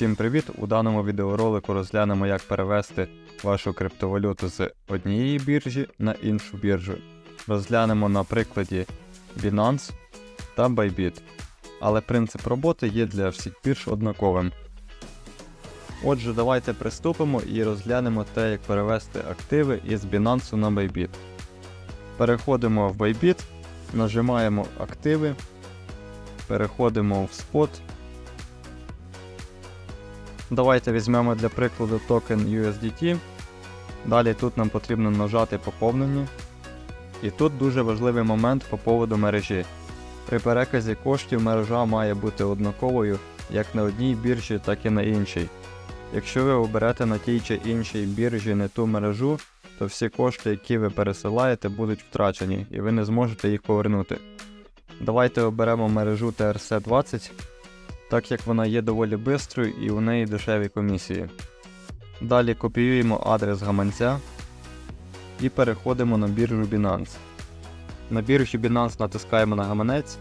Усім привіт! У даному відеоролику розглянемо, як перевести вашу криптовалюту з однієї біржі на іншу біржу. Розглянемо на прикладі Binance та Bybit. Але принцип роботи є для всіх бірж однаковим. Отже, давайте приступимо і розглянемо те, як перевести активи із Binance на Bybit. Переходимо в Bybit, нажимаємо активи, переходимо в спот. Давайте візьмемо для прикладу токен USDT. Далі тут нам потрібно нажати поповнення. І тут дуже важливий момент по поводу мережі. При переказі коштів мережа має бути однаковою як на одній біржі, так і на іншій. Якщо ви оберете на тій чи іншій біржі не ту мережу, то всі кошти, які ви пересилаєте, будуть втрачені і ви не зможете їх повернути. Давайте оберемо мережу TRC20 так як вона є доволі бистрою і у неї дешеві комісії. Далі копіюємо адрес гаманця і переходимо на біржу Binance. На біржі Binance натискаємо на гаманець,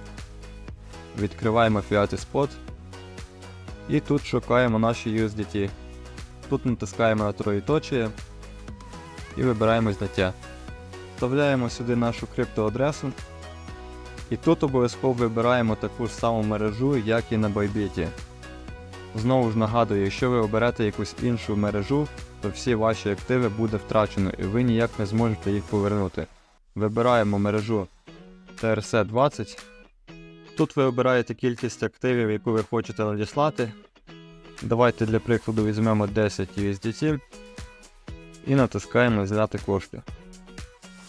відкриваємо Fiat Spot і тут шукаємо наші USDT. Тут натискаємо на троєточие і вибираємо зняття. Вставляємо сюди нашу криптоадресу. І тут обов'язково вибираємо таку ж саму мережу, як і на Bybit. Знову ж нагадую, якщо ви оберете якусь іншу мережу, то всі ваші активи буде втрачено і ви ніяк не зможете їх повернути. Вибираємо мережу TRC20. Тут ви обираєте кількість активів, яку ви хочете надіслати. Давайте для прикладу візьмемо 10 USDT і натискаємо Зняти кошти.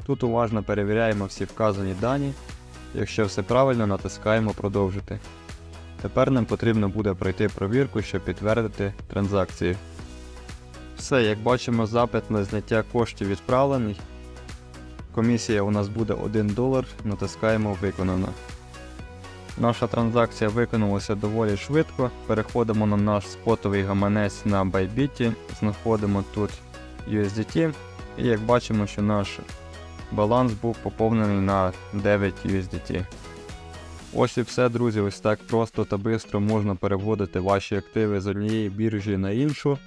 Тут уважно перевіряємо всі вказані дані. Якщо все правильно, натискаємо Продовжити. Тепер нам потрібно буде пройти провірку, щоб підтвердити транзакції. Все, як бачимо, запит на зняття коштів відправлений. Комісія у нас буде 1 долар, натискаємо Виконано. Наша транзакція виконалася доволі швидко. Переходимо на наш спотовий гаманець на Bybit, знаходимо тут USDT, і як бачимо, що наш баланс був поповнений на 9 USDT. Ось і все, друзі, ось так просто та швидко можна переводити ваші активи з однієї біржі на іншу.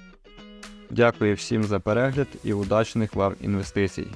Дякую всім за перегляд і удачних вам інвестицій.